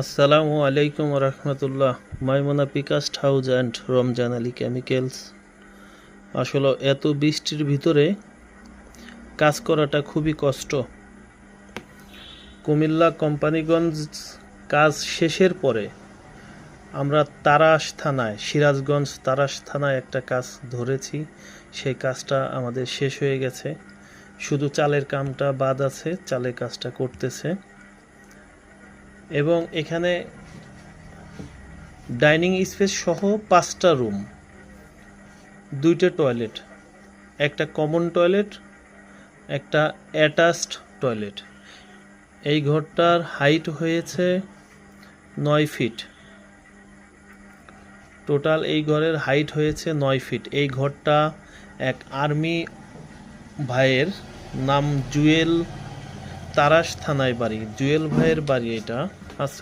আসসালামু আলাইকুম রহমতুল্লাহ। Maimona পিকাস্ট house and Ramzan Ali chemicals. আসলে এত বৃষ্টির ভিতরে কাজ করাটা খুবই কষ্ট। কুমিল্লা কোম্পানিগঞ্জ কাজ শেষের পরে আমরা তারাস থানায়, সিরাজগঞ্জ তারাস থানায় একটা কাজ ধরেছি। সেই কাজটা আমাদের শেষ হয়ে গেছে। শুধু চালের কামটা বাদ আছে, চালের কাজটা করতেছে। এবং এখানে ডাইনিং স্পেস সহ পাঁচটা রুম। দুইটা টয়লেট, একটা কমন টয়লেট, একটা অ্যাটাচড টয়লেট। এই ঘরটার হাইট হয়েছে নয় ফিট। টোটাল এই ঘরের হাইট হয়েছে নয় ফিট। এই ঘরটা এক আর্মি ভাইয়ের নাম জুয়েল তারাস থানায় বাড়ি জুয়েল ভাইয়ের বাড়ি এটা। আচ্ছা।